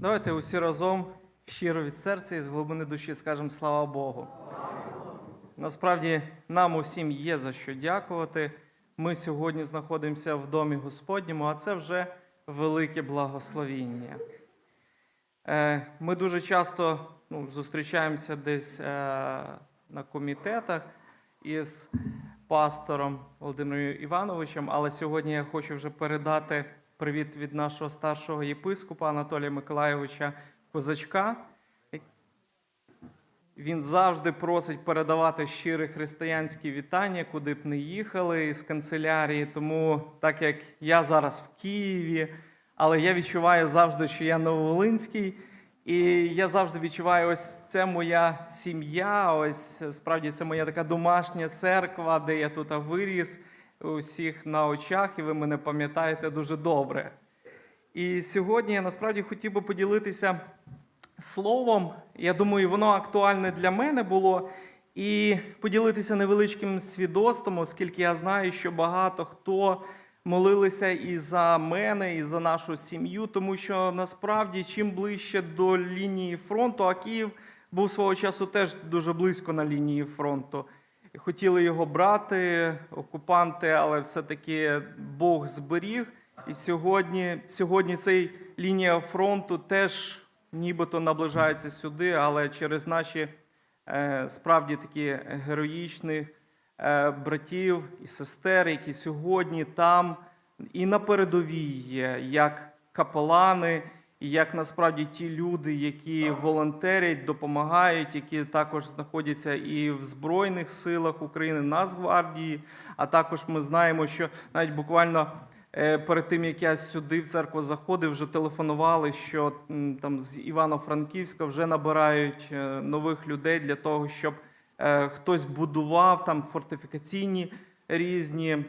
Давайте усі разом щиро від серця і з глибини душі скажемо слава Богу. Насправді нам усім є за що дякувати. Ми сьогодні знаходимося в домі Господньому, а це вже велике благословіння. Е, Ми дуже часто ну, зустрічаємося десь е, на комітетах із пастором Володимиром Івановичем, але сьогодні я хочу вже передати привіт від нашого старшого єпископа Анатолія Миколайовича Козачка. Він завжди просить передавати щирі християнські вітання, куди б не їхали з канцелярії. Тому, так як я зараз в Києві, але я відчуваю завжди, що я Нововолинський, і я завжди відчуваю, ось це моя сім'я. Ось справді це моя така домашня церква, де я тут виріс усіх на очах, і ви мене пам'ятаєте дуже добре. І сьогодні я насправді хотів би поділитися словом. Я думаю, воно актуальне для мене було. І поділитися невеличким свідоцтвом, оскільки я знаю, що багато хто молилися і за мене, і за нашу сім'ю, тому що насправді чим ближче до лінії фронту, а Київ був свого часу теж дуже близько на лінії фронту. Хотіли його брати, окупанти, але все-таки Бог зберіг. І сьогодні, сьогодні цей лінія фронту теж нібито наближається сюди, але через наші е, справді такі героїчні е, братів і сестер, які сьогодні там і на передовій є, як капелани, і як насправді ті люди, які волонтерять, допомагають, які також знаходяться і в Збройних силах України, Нацгвардії, а також ми знаємо, що навіть буквально. Е, Перед тим як я сюди в церкву заходив, вже телефонували, що там з Івано-Франківська вже набирають е, нових людей для того, щоб е, хтось будував там фортифікаційні різні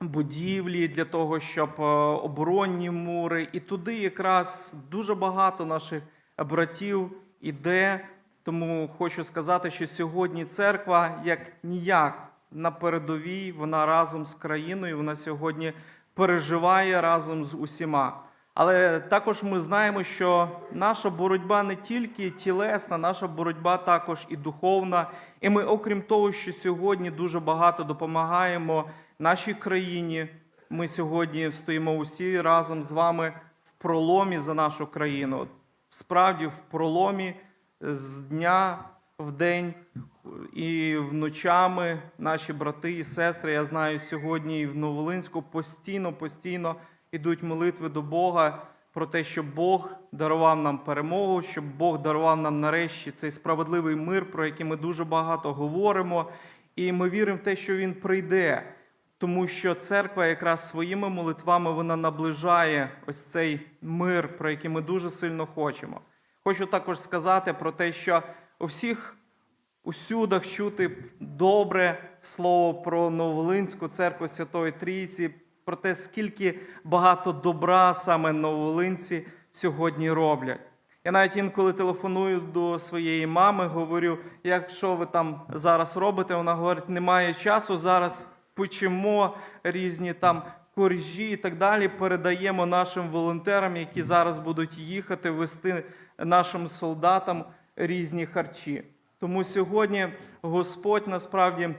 будівлі для того, щоб е, оборонні мури. І туди якраз дуже багато наших братів іде. Тому хочу сказати, що сьогодні церква як ніяк на передовій, вона разом з країною, вона сьогодні переживає разом з усіма. Але також ми знаємо, що наша боротьба не тільки тілесна, наша боротьба також і духовна. І ми, окрім того, що сьогодні дуже багато допомагаємо нашій країні. Ми сьогодні стоїмо усі разом з вами в проломі за нашу країну. Справді, в проломі з дня в день і вночами наші брати і сестри, я знаю, сьогодні і в Новолинську постійно, постійно йдуть молитви до Бога про те, щоб Бог дарував нам перемогу, щоб Бог дарував нам нарешті цей справедливий мир, про який ми дуже багато говоримо. І ми віримо в те, що він прийде, тому що церква якраз своїми молитвами вона наближає ось цей мир, про який ми дуже сильно хочемо. Хочу також сказати про те, що у всіх усюдах чути добре слово про Новолинську церкву Святої Трійці, про те, скільки багато добра саме новолинці сьогодні роблять. Я навіть інколи телефоную до своєї мами, говорю, якщо ви там зараз робите, вона говорить, немає часу, зараз печемо різні там коржі і так далі. Передаємо нашим волонтерам, які зараз будуть їхати, вести нашим солдатам різні харчі. Тому сьогодні Господь насправді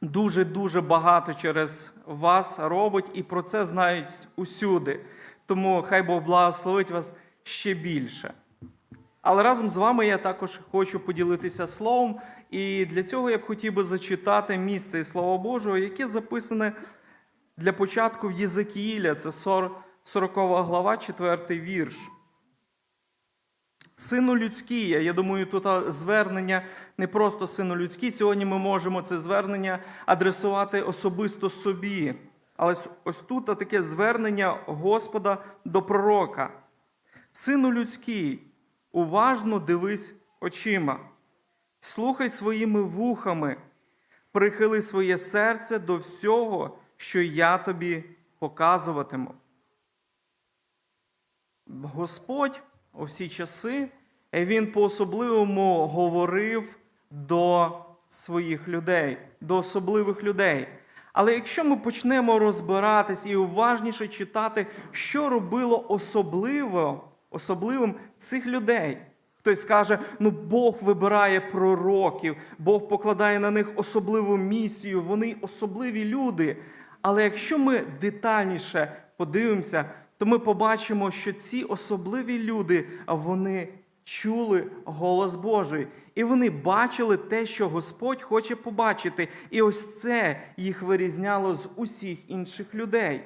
дуже-дуже багато через вас робить, і про це знають усюди. Тому хай Бог благословить вас ще більше. Але разом з вами я також хочу поділитися словом, і для цього я б хотів би зачитати місце із Слова Божого, яке записане для початку в Єзекіїля, це 40 глава, 4 вірш. Сину людський, я думаю, тут звернення не просто сину людський. Сьогодні ми можемо це звернення адресувати особисто собі. Але ось тут таке звернення Господа до пророка. Сину людський, уважно дивись очима, слухай своїми вухами, прихили своє серце до всього, що я тобі показуватиму. Господь у всі часи він по-особливому говорив до своїх людей, до особливих людей. Але якщо ми почнемо розбиратись і уважніше читати, що робило особливо особливим цих людей. Хтось скаже, ну Бог вибирає пророків, Бог покладає на них особливу місію, вони особливі люди. Але якщо ми детальніше подивимося, то ми побачимо, що ці особливі люди вони чули голос Божий, і вони бачили те, що Господь хоче побачити. І ось це їх вирізняло з усіх інших людей.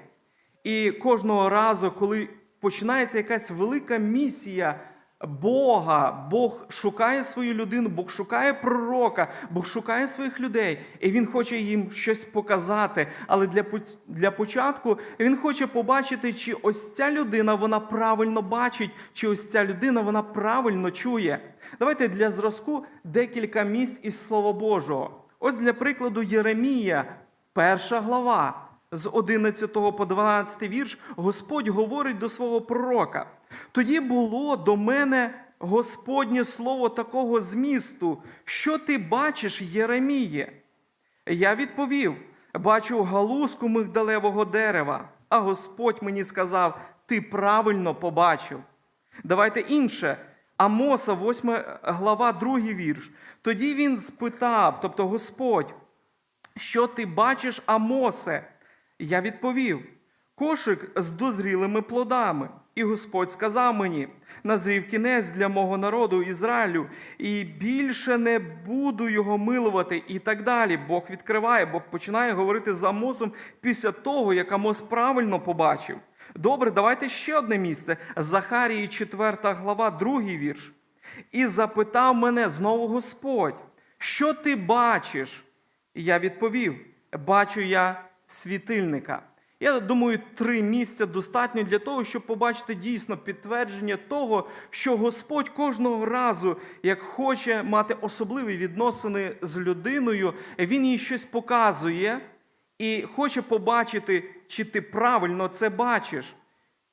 І кожного разу, коли починається якась велика місія Бога, Бог шукає свою людину, Бог шукає пророка, Бог шукає своїх людей, і Він хоче їм щось показати. Але для, для початку він хоче побачити, чи ось ця людина вона правильно бачить, чи ось ця людина вона правильно чує. Давайте для зразку декілька місць із Слова Божого. Ось для прикладу Єремія, перша глава. З 11 по 12 вірш Господь говорить до свого пророка. Тоді було до мене Господнє слово такого змісту, що ти бачиш, Єреміє? Я відповів: бачу галузку мигдалевого дерева, а Господь мені сказав: ти правильно побачив. Давайте інше. Амоса, 8 глава, 2 вірш. Тоді він спитав, тобто Господь, що ти бачиш, Амосе? Я відповів: кошик з дозрілими плодами. І Господь сказав мені: назрів кінець для мого народу Ізраїлю, і більше не буду його милувати. І так далі. Бог відкриває, Бог починає говорити з Амосом після того, як Амос правильно побачив. Добре, давайте ще одне місце. Захарії, 4 глава, 2 вірш. І запитав мене знову Господь, що ти бачиш? І я відповів: бачу я світильника. Я думаю, три місця достатньо для того, щоб побачити дійсно підтвердження того, що Господь кожного разу, як хоче мати особливі відносини з людиною, він їй щось показує і хоче побачити, чи ти правильно це бачиш.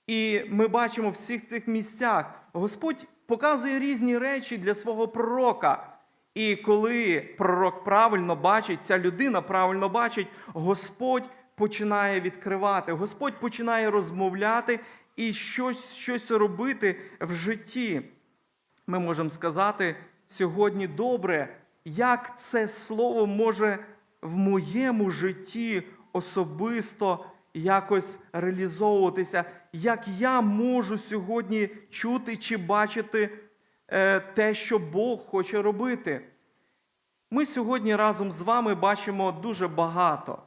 І ми бачимо в всіх цих місцях, Господь показує різні речі для свого пророка. І коли пророк правильно бачить, ця людина правильно бачить, Господь починає відкривати, Господь починає розмовляти і щось, щось робити в житті. Ми можемо сказати сьогодні добре, як це слово може в моєму житті особисто якось реалізовуватися, як я можу сьогодні чути чи бачити е, те, що Бог хоче робити. Ми сьогодні разом з вами бачимо дуже багато.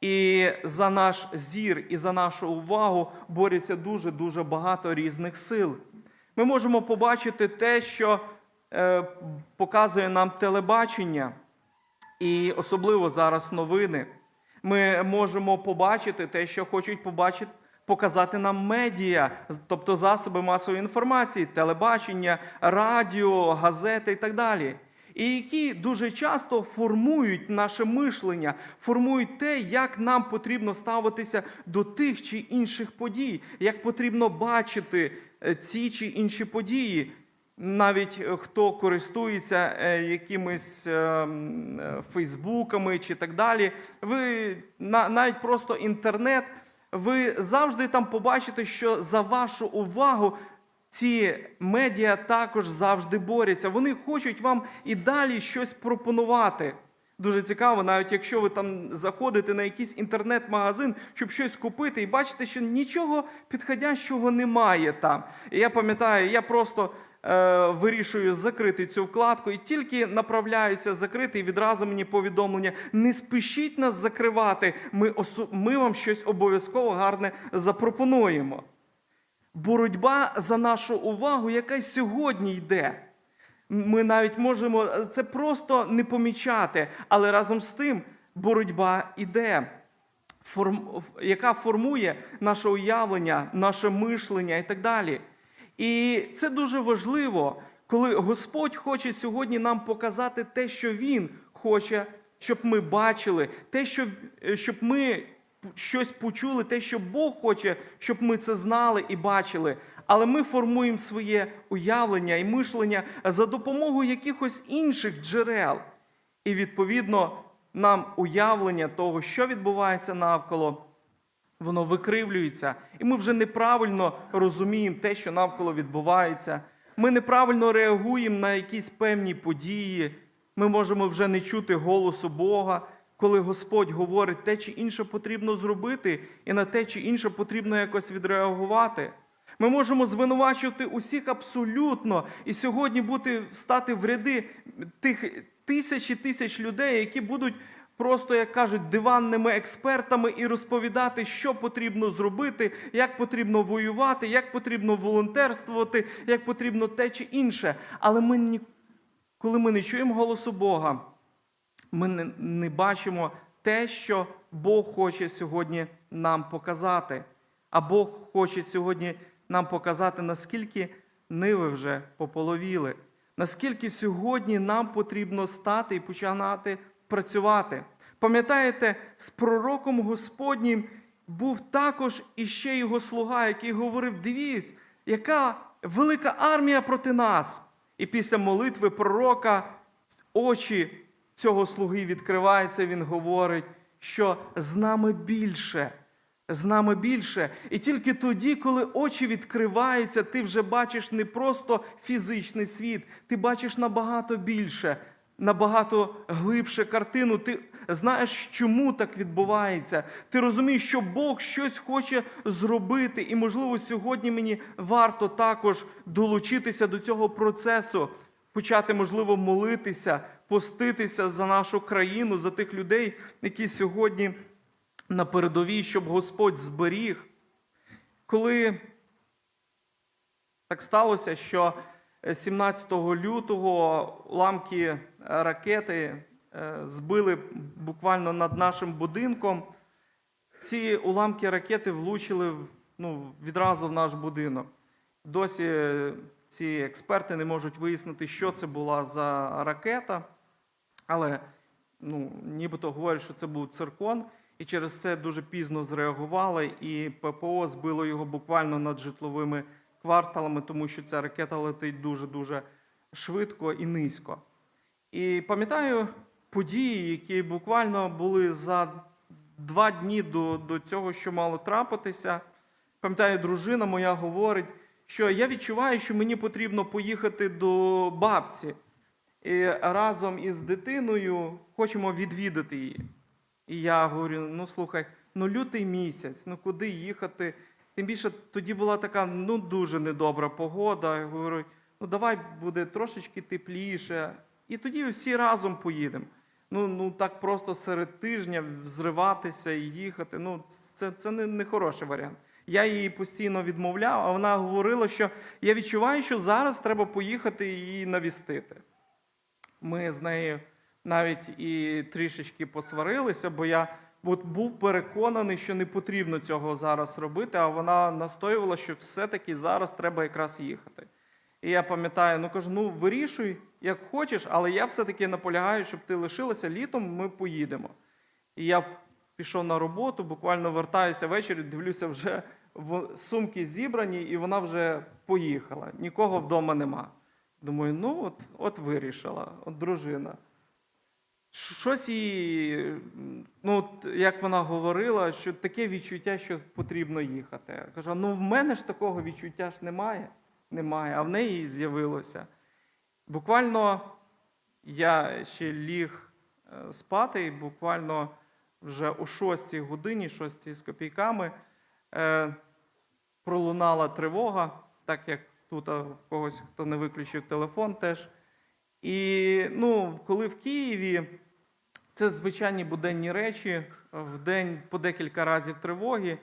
І за наш зір, і за нашу увагу борються дуже-дуже багато різних сил. Ми можемо побачити те, що е, показує нам телебачення, і особливо зараз новини. Ми можемо побачити те, що хочуть побачити, показати нам медіа, тобто засоби масової інформації, телебачення, радіо, газети і так далі. І які дуже часто формують наше мишлення, формують те, як нам потрібно ставитися до тих чи інших подій, як потрібно бачити е, ці чи інші події. Навіть е, хто користується е, якимись фейсбуками чи так далі, ви на- навіть просто інтернет, ви завжди там побачите, що за вашу увагу ці медіа також завжди борються. Вони хочуть вам і далі щось пропонувати. Дуже цікаво, навіть якщо ви там заходите на якийсь інтернет-магазин, щоб щось купити, і бачите, що нічого підходящого немає там. І я пам'ятаю, я просто е, вирішую закрити цю вкладку і тільки направляюся закрити, і відразу мені повідомлення: не спішіть нас закривати, ми, осу- ми вам щось обов'язково гарне запропонуємо. Боротьба за нашу увагу, яка й сьогодні йде. Ми навіть можемо це просто не помічати, але разом з тим боротьба форм, яка формує наше уявлення, наше мишлення і так далі. І це дуже важливо, коли Господь хоче сьогодні нам показати те, що Він хоче, щоб ми бачили, те, що, щоб ми щось почули, те, що Бог хоче, щоб ми це знали і бачили. Але ми формуємо своє уявлення і мишлення за допомогою якихось інших джерел. І відповідно нам уявлення того, що відбувається навколо, воно викривлюється, і ми вже неправильно розуміємо те, що навколо відбувається. Ми неправильно реагуємо на якісь певні події. Ми можемо вже не чути голосу Бога, коли Господь говорить те чи інше потрібно зробити, і на те чи інше потрібно якось відреагувати. Ми можемо звинувачувати усіх абсолютно і сьогодні бути стати в ряди тих тисяч і тисяч людей, які будуть просто, як кажуть, диванними експертами і розповідати, що потрібно зробити, як потрібно воювати, як потрібно волонтерствувати, як потрібно те чи інше. Але ми коли ми не чуємо голосу Бога, ми не, бачимо те, що Бог хоче сьогодні нам показати. А Бог хоче сьогодні нам показати, наскільки ниви вже пополовіли, наскільки сьогодні нам потрібно стати і починати працювати. Пам'ятаєте, з пророком Господнім був також іще його слуга, який говорив: дивіться, яка велика армія проти нас. І після молитви пророка очі цього слуги відкриваються, він говорить, що з нами більше. З нами більше. І тільки тоді, коли очі відкриваються, ти вже бачиш не просто фізичний світ, ти бачиш набагато більше, набагато глибше картину. Ти знаєш, чому так відбувається. Ти розумієш, що Бог щось хоче зробити, і, можливо, сьогодні мені варто також долучитися до цього процесу, почати, можливо, молитися, поститися за нашу країну, за тих людей, які сьогодні на передовій, щоб Господь зберіг. Коли так сталося, що 17 лютого уламки ракети е, збили буквально над нашим будинком, ці уламки ракети влучили ну, відразу в наш будинок. Досі е, ці експерти не можуть вияснити, що це була за ракета, але ну, нібито говорять, що це був циркон, і через це дуже пізно зреагували, і ППО збило його буквально над житловими кварталами, тому що ця ракета летить дуже-дуже швидко і низько. І пам'ятаю події, які буквально були за два дні до, до цього, що мало трапитися. Пам'ятаю, дружина моя говорить, що я відчуваю, що мені потрібно поїхати до бабці. І разом із дитиною хочемо відвідати її. І я говорю: ну слухай, ну лютий місяць, ну куди їхати? Тим більше тоді була така ну дуже недобра погода. Я говорю, ну давай буде трошечки тепліше. І тоді всі разом поїдемо. Ну, ну так просто серед тижня зриватися і їхати. Ну, це, це не, не хороший варіант. Я її постійно відмовляв, а вона говорила, що я відчуваю, що зараз треба поїхати її навістити. Ми з нею навіть і трішечки посварилися, бо я от був переконаний, що не потрібно цього зараз робити, а вона настоювала, що все-таки зараз треба якраз їхати. І я пам'ятаю, ну кажу, ну вирішуй, як хочеш, але я все-таки наполягаю, щоб ти лишилася літом, ми поїдемо. І я пішов на роботу, буквально вертаюся ввечері, дивлюся, вже в- сумки зібрані, і вона вже поїхала. Нікого вдома нема. Думаю, ну от, от вирішила, от дружина. Щось їй, ну, от як вона говорила, що таке відчуття, що потрібно їхати. Я кажу, ну в мене ж такого відчуття ж немає. Немає, а в неї з'явилося. Буквально я ще ліг е, спати, і буквально вже о 6 годині, 6 з копійками, е, пролунала тривога, так як тут а, в когось, хто не виключив телефон теж. І ну, коли в Києві це звичайні буденні речі, в день по декілька разів тривоги.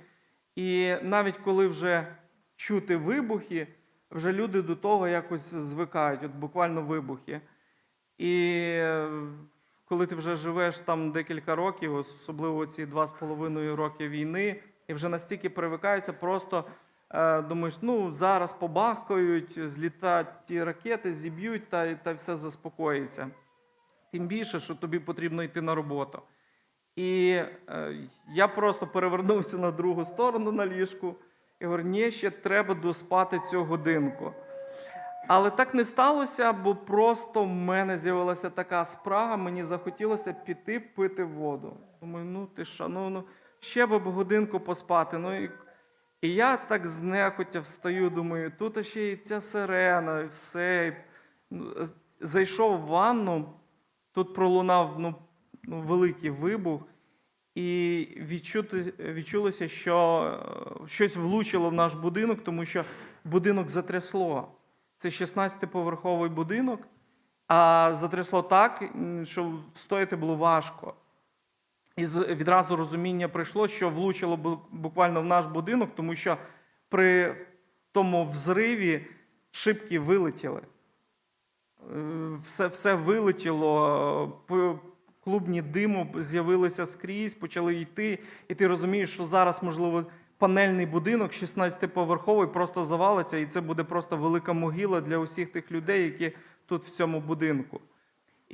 І навіть коли вже чути вибухи, вже люди до того якось звикають, от буквально вибухи. І коли ти вже живеш там декілька років, особливо ці два з половиною роки війни, і вже настільки привикаєшся, просто думаєш, ну зараз побахкають, злітають ті ракети, зіб'ють та, та все заспокоїться. Тим більше, що тобі потрібно йти на роботу. І е, я просто перевернувся на другу сторону на ліжку і говорю, ні, ще треба доспати цю годинку. Але так не сталося, бо просто в мене з'явилася така спрага, мені захотілося піти пити воду. Думаю, ну ти що, ну, ну ще би годинку поспати. Ну, і, і я так знехотя встаю, думаю, тут ще й ця сирена, і все. І, ну, Зайшов в ванну, тут пролунав ну, ну, великий вибух, і відчулося, що е, щось влучило в наш будинок, тому що будинок затрясло. Це 16-поверховий будинок, а затрясло так, що встояти було важко. І відразу розуміння прийшло, що влучило буквально в наш будинок, тому що при тому взриві шибки вилетіли. Е, Все, все вилетіло, клубні диму з'явилися скрізь, почали йти, і ти розумієш, що зараз, можливо, панельний будинок 16-поверховий просто завалиться, і це буде просто велика могила для усіх тих людей, які тут в цьому будинку.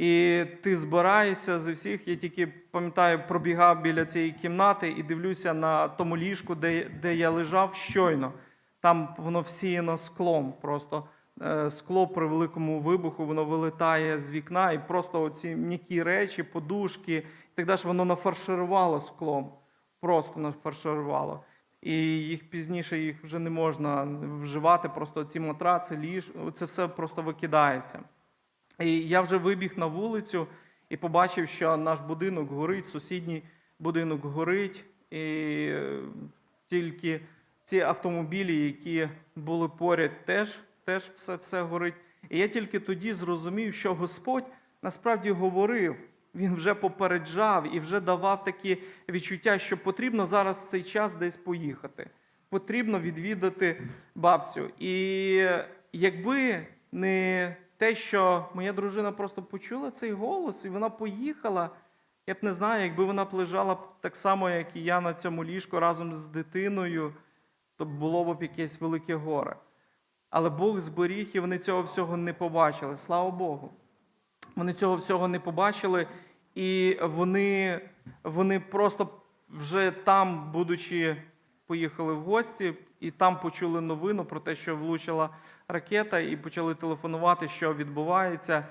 І ти збираєшся з всіх. Я тільки пам'ятаю, пробігав біля цієї кімнати і дивлюся на тому ліжку, де, де я лежав щойно. Там воно всіяно склом. Просто е, скло при великому вибуху воно вилетає з вікна, і просто оці м'які речі, подушки і так далі, воно нафарширувало склом. Просто нафарширувало. І їх пізніше їх вже не можна вживати. Просто ці матраци, ліж, це все просто викидається. І я вже вибіг на вулицю і побачив, що наш будинок горить, сусідній будинок горить, і е, тільки ці автомобілі, які були поряд, теж, теж все, все горить. І я тільки тоді зрозумів, що Господь насправді говорив. Він вже попереджав і вже давав такі відчуття, що потрібно зараз в цей час десь поїхати. Потрібно відвідати бабцю. І якби не те, що моя дружина просто почула цей голос, і вона поїхала, я б не знаю, якби вона б лежала так само, як і я на цьому ліжку разом з дитиною, то було б якесь велике горе. Але Бог зберіг, і вони цього всього не побачили. Слава Богу. Вони цього всього не побачили, і вони, вони просто вже там, будучи, поїхали в гості, і там почули новину про те, що влучила ракета, і почали телефонувати, що відбувається.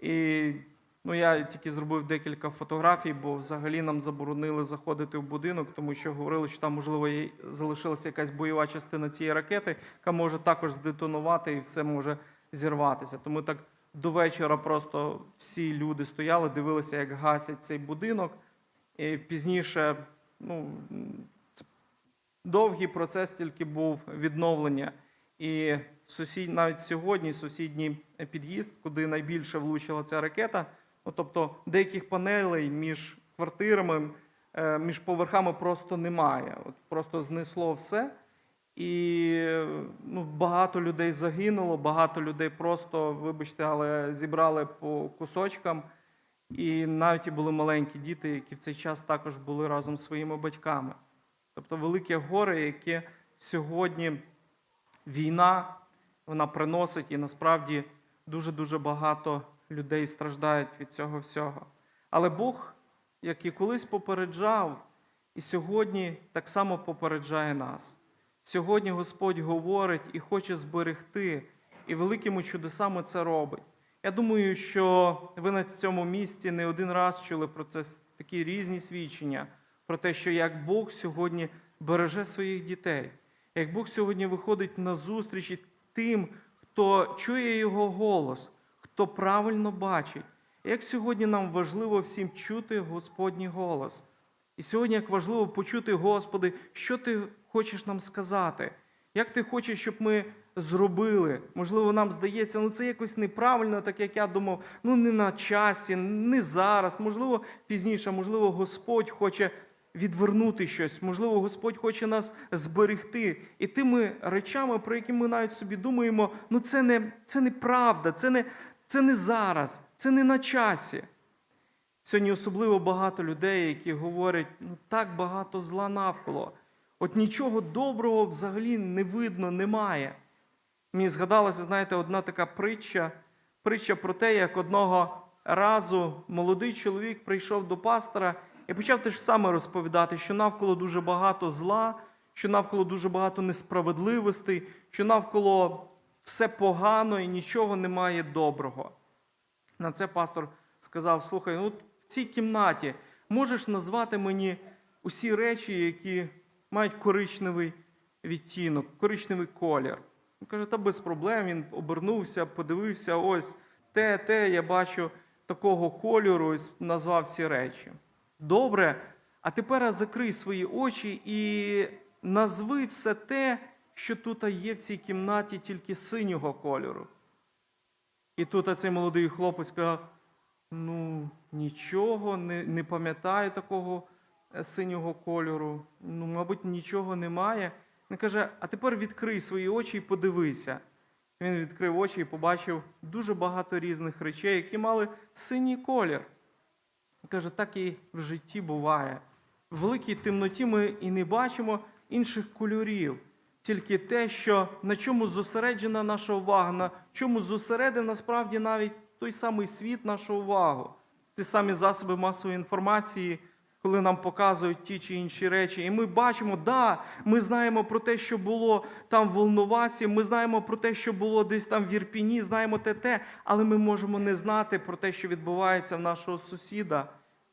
І ну, я тільки зробив декілька фотографій, бо взагалі нам заборонили заходити в будинок, тому що говорили, що там, можливо, залишилася якась бойова частина цієї ракети, яка може також здетонувати і все може зірватися. Тому так до вечора просто всі люди стояли, дивилися, як гасять цей будинок. І пізніше, ну, довгий процес тільки був відновлення. І сусід, навіть сьогодні сусідній під'їзд, куди найбільше влучила ця ракета, ну, тобто деяких панелей між квартирами, е, між поверхами просто немає. От просто знесло все. І ну, багато людей загинуло, багато людей просто, вибачте, але зібрали по кусочкам. І навіть і були маленькі діти, які в цей час також були разом з своїми батьками. Тобто велике горе, яке сьогодні війна вона приносить, і насправді дуже-дуже багато людей страждають від цього всього. Але Бог, як і колись попереджав, і сьогодні так само попереджає нас. Сьогодні Господь говорить і хоче зберегти, і великими чудесами це робить. Я думаю, що ви на цьому місці не один раз чули про це такі різні свідчення, про те, що як Бог сьогодні береже своїх дітей, як Бог сьогодні виходить на зустрічі тим, хто чує його голос, хто правильно бачить. Як сьогодні нам важливо всім чути Господній голос. І сьогодні як важливо почути, Господи, що Ти хочеш нам сказати, як ти хочеш, щоб ми зробили. Можливо, нам здається, ну це якось неправильно, так як я думав, ну не на часі, не зараз, можливо, пізніше, можливо, Господь хоче відвернути щось, можливо, Господь хоче нас зберегти. І тими речами, про які ми навіть собі думаємо, ну це не це неправда, це не, це не зараз, це не на часі. Сьогодні особливо багато людей, які говорять, ну так багато зла навколо. От нічого доброго взагалі не видно, немає. Мені згадалася, знаєте, одна така притча, притча про те, як одного разу молодий чоловік прийшов до пастора і почав те ж саме розповідати, що навколо дуже багато зла, що навколо дуже багато несправедливостей, що навколо все погано і нічого немає доброго. На це пастор сказав: слухай, ну в цій кімнаті можеш назвати мені усі речі, які мають коричневий відтінок, коричневий колір. Він каже, та без проблем. Він обернувся, подивився, ось те, те, я бачу такого кольору, ось назвав всі речі. Добре, а тепер закрий свої очі і назви все те, що тут є в цій кімнаті тільки синього кольору. І тут цей молодий хлопець каже: ну, нічого, не, не пам'ятаю такого е, синього кольору. Ну, мабуть, нічого немає. Він каже: а тепер відкрий свої очі і подивися. Він відкрив очі і побачив дуже багато різних речей, які мали синій колір. Каже, так і в житті буває. В великій темноті ми і не бачимо інших кольорів, тільки те, що на чому зосереджена наша увага, на чому зосередив насправді навіть той самий світ нашу увагу. Ті самі засоби масової інформації, коли нам показують ті чи інші речі, і ми бачимо, да, ми знаємо про те, що було там в Волновасі, ми знаємо про те, що було десь там в Ірпіні, знаємо те те, але ми можемо не знати про те, що відбувається в нашого сусіда.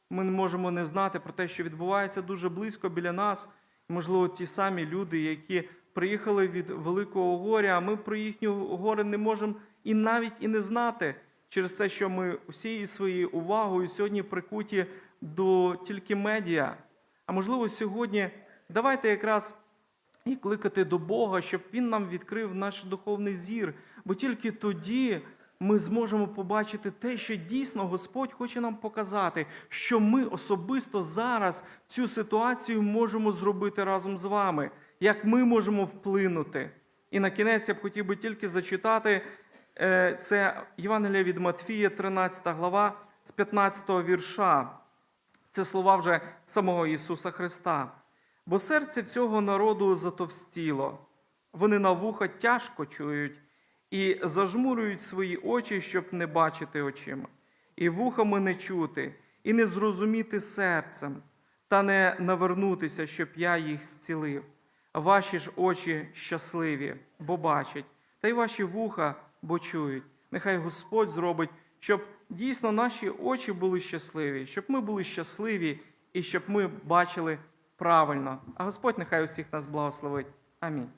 Ми не можемо не знати про те, що відбувається дуже близько біля нас. Можливо, ті самі люди, які приїхали від Великого горя, а ми про їхнє горе не можемо і навіть і не знати через те, що ми усією своєю увагою сьогодні прикуті до тільки медіа. А можливо, сьогодні давайте якраз і кликати до Бога, щоб Він нам відкрив наш духовний зір, бо тільки тоді ми зможемо побачити те, що дійсно Господь хоче нам показати, що ми особисто зараз цю ситуацію можемо зробити разом з вами, як ми можемо вплинути. І на кінець я б хотів би тільки зачитати е, це Євангелія від Матфія, 13 глава, з 15 вірша. Це слова вже самого Ісуса Христа. Бо серце цього народу затовстіло, вони на вуха тяжко чують і зажмурюють свої очі, щоб не бачити очима, і вухами не чути, і не зрозуміти серцем, та не навернутися, щоб я їх зцілив. Ваші ж очі щасливі, бо бачать, та й ваші вуха, бо чують. Нехай Господь зробить, щоб дійсно наші очі були щасливі, щоб ми були щасливі і щоб ми бачили правильно. А Господь нехай усіх нас благословить. Амінь.